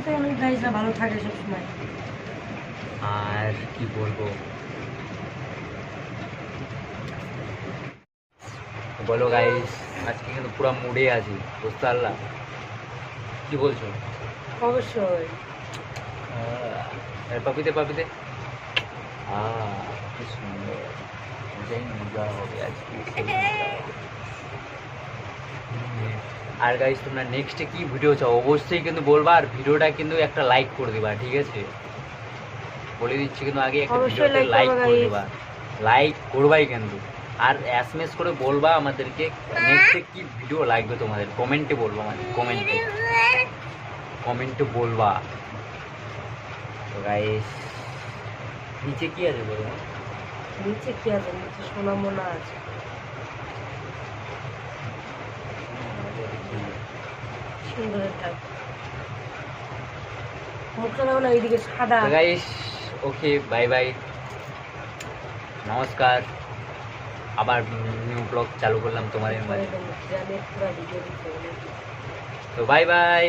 আশা করি তো আমি গাইজরা ভালো থাকে সবসময়। আর কি বলব? বলো গাইস আজকে কিন্তু পুরো মুডে আছি বুঝতে পারলাম কি বলছো? অবশ্যই। পাপিতে পাপিতে? কি সুন্দর। মজা হবে আজকে। আর গাইস তোমরা নেক্সটে কি ভিডিও চাও অবশ্যই কিন্তু বলবা আর ভিডিওটা কিন্তু একটা লাইক করে দিবা ঠিক আছে? বলে দিচ্ছি কিন্তু আগে একটা ভিডিওতে লাইক করে। দিবা। লাইক করবাই কিন্তু। আর এসএমএস করে বলবা আমাদেরকে নেক্সটে কি ভিডিও লাগবে তোমাদের? কমেন্টে বলবা আমাদের কমেন্টে কমেন্টে বলবা। তো গাইস নিচে কি আছে বলো? নিচে কি আছে? নিচে সোনা মোনা আছে। সুন্দর একটা মুখটা দেখো না এইদিকে সাদা গাইস ওকে বাই বাই নমস্কার। আবার নিউ ব্লগ চালু করলাম তোমাদের মাঝে। হবে তো বাই বাই